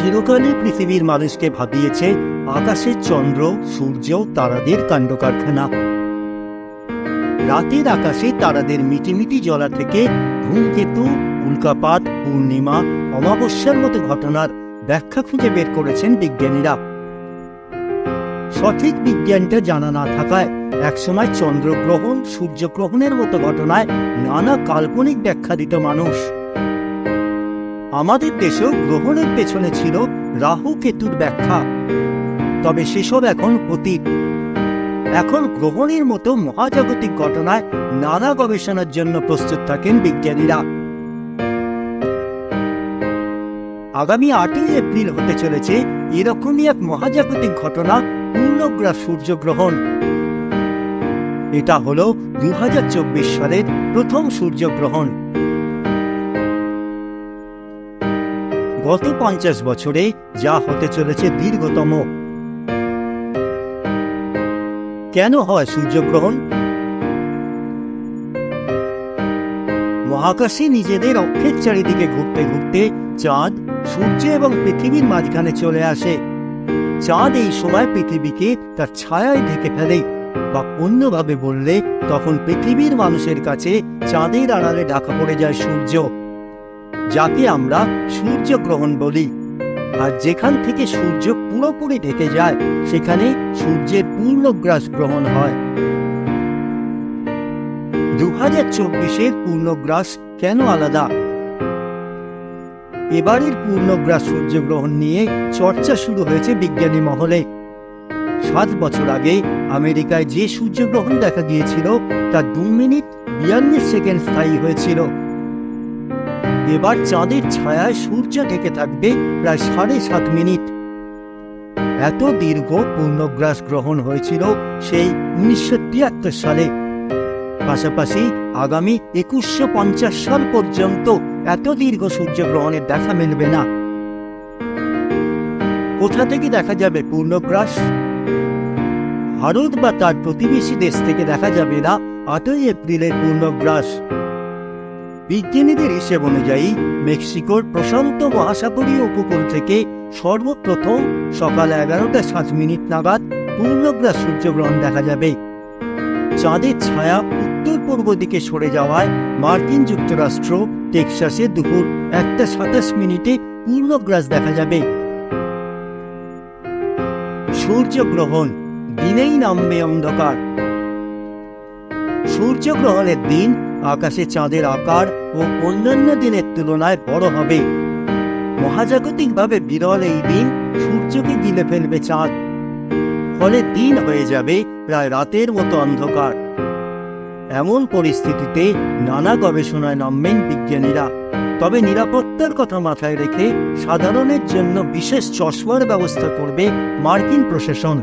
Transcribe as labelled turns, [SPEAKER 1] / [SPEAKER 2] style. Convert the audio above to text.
[SPEAKER 1] চিরকালই পৃথিবীর মানুষকে ভাবিয়েছে আকাশের চন্দ্র, সূর্য, তারাদের কাণ্ড কারখানা রাতের আকাশে তারাদের মিটিমিটি জ্বলা থেকে ধূমকেতু উল্কাপাত, পূর্ণিমা, অমাবস্যার মতো ঘটনার ব্যাখ্যা খুঁজে বের করেছেন বিজ্ঞানীরা। সঠিক বিজ্ঞানটা জানা না থাকায় একসময় চন্দ্রগ্রহণ, সূর্যগ্রহণের মতো ঘটনায় নানা কাল্পনিক ব্যাখ্যা দিত মানুষ। আমাদের দেশেও গ্রহণের পেছনে ছিল রাহু কেতুর ব্যাখ্যা। তবে সেসব এখন অতীত। এখন গ্রহণের মতো মহাজাগতিক ঘটনায় নানা গবেষণার জন্য প্রস্তুত থাকেন বিজ্ঞানীরা। আগামী আটই এপ্রিল হতে চলেছে এরকমই এক মহাজাগতিক ঘটনা, পূর্ণগ্রাস সূর্যগ্রহণ। এটা হলো দু সালের প্রথম সূর্যগ্রহণ। গত পঞ্চাশ বছরে যা হতে চলেছে দীর্ঘতম। কেন হয় সূর্যগ্রহণ? মহাকাশে নিজেদের অক্ষের চারিদিকে ঘুরতে ঘুরতে চাঁদ, সূর্য এবং পৃথিবীর মাঝখানে চলে আসে। চাঁদ এই সময় পৃথিবীকে তার ছায়ায় ঢেকে ফেলে বা অন্যভাবে বললে, তখন পৃথিবীর মানুষের কাছে চাঁদের আড়ালে ঢাকা পড়ে যায় সূর্য। যাকে আমরা সূর্যগ্রহণ বলি। আর যেখান থেকে সূর্য পুরোপুরি ঢেকে যায়, সেখানে সূর্যের পূর্ণগ্রাস গ্রহণ হয়। দু হাজার চব্বিশের পূর্ণগ্রাস কেন আলাদা? এবারের পূর্ণগ্রাস সূর্যগ্রহণ নিয়ে চর্চা শুরু হয়েছে বিজ্ঞানী মহলে। সাত বছর আগে আমেরিকায় যে সূর্যগ্রহণ দেখা গিয়েছিল, তা দু মিনিট বিয়াল্লিশ সেকেন্ড স্থায়ী হয়েছিল। এবার চাঁদের ছায়ায় সূর্য ঢেকে থাকবে প্রায় সাড়ে সাত মিনিট। এত দীর্ঘ পূর্ণগ্রাস গ্রহণ হয়েছিল সেই উনিশশো তিয়াত্তর সালে। পাশাপাশি আগামী একুশশো পঞ্চাশ সাল পর্যন্ত এত দীর্ঘ সূর্যগ্রহণের দেখা মিলবে না। কোথা থেকে দেখা যাবে পূর্ণগ্রাস? ভারত বা তার প্রতিবেশী দেশ থেকে দেখা যাবে না। আটই এপ্রিলের পূর্ণগ্রাস। বিজ্ঞানীদের হিসেব অনুযায়ী, মেক্সিকোর প্রশান্ত মহাসাগরীয় উপকূল থেকে সর্বপ্রথম সকাল এগারোটা সাত মিনিট নাগাদ পূর্ণগ্রাস সূর্যগ্রহণ দেখা যাবে। চাঁদের ছায়া উত্তর পূর্ব দিকে সরে যাওয়ায় মার্কিন যুক্তরাষ্ট্র টেক্সাসে দুপুর একটা সাতাশ মিনিটে পূর্ণগ্রাস দেখা যাবে। সূর্যগ্রহণ দিনেই নামবে অন্ধকার। সূর্যগ্রহণের দিন আকাশে চাঁদের আকার ও অন্যান্য দিনের তুলনায় বড় হবে। মহাজাগতিকভাবে বিরল এই দিন সূর্যকে গিলে ফেলবে চাঁদ। ফলে দিন হয়ে যাবে প্রায় রাতের মতো অন্ধকার। এমন পরিস্থিতিতে নানা গবেষণায় নামবেন বিজ্ঞানীরা। তবে নিরাপত্তার কথা মাথায় রেখে সাধারণের জন্য বিশেষ চশমার ব্যবস্থা করবে মার্কিন প্রশাসন।